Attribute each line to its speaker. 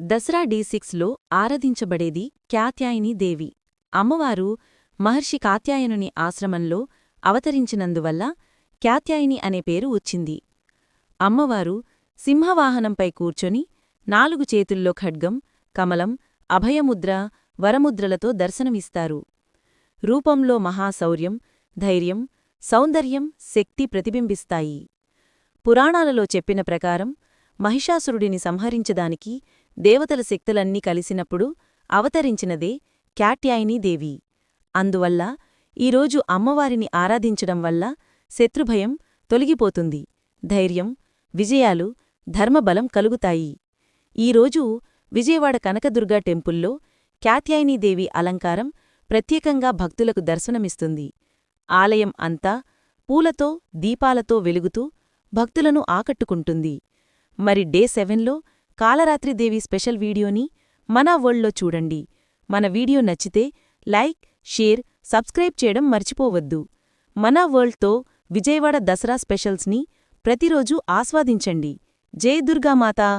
Speaker 1: దసరా డీసిక్స్లో ఆరాధించబడేది కాత్యాయని దేవి. అమ్మవారు మహర్షి కాత్యాయనుని ఆశ్రమంలో అవతరించినందువల్ల కాత్యాయని అనే పేరు వచ్చింది. అమ్మవారు సింహవాహనంపై కూర్చొని నాలుగు చేతుల్లో ఖడ్గం కమలం అభయముద్ర వరముద్రలతో దర్శనమిస్తారు. రూపంలో మహాశౌర్యం ధైర్యం సౌందర్యం శక్తి ప్రతిబింబిస్తాయి. పురాణాలలో చెప్పిన ప్రకారం మహిషాసురుడిని సంహరించదానికి దేవతల శక్తులన్నీ కలిసినప్పుడు అవతరించినదే కాట్యాయనీదేవి అందువల్ల ఈరోజు అమ్మవారిని ఆరాధించడం వల్ల శత్రుభయం తొలగిపోతుంది. ధైర్యం విజయాలు ధర్మబలం కలుగుతాయి. ఈరోజు విజయవాడ కనకదుర్గా టెంపుల్లో దేవి అలంకారం ప్రత్యేకంగా భక్తులకు దర్శనమిస్తుంది. ఆలయం అంతా పూలతో దీపాలతో వెలుగుతూ భక్తులను ఆకట్టుకుంటుంది. మరి డే సెవెన్లో కాలరాత్రిదేవి స్పెషల్ వీడియోని మన వరల్డ్లో చూడండి. మన వీడియో నచ్చితే లైక్ షేర్ సబ్స్క్రైబ్ చేయడం మర్చిపోవద్దు. మన వరల్డ్తో విజయవాడ దసరా స్పెషల్స్ని ప్రతిరోజూ ఆస్వాదించండి. జై దుర్గామాతా!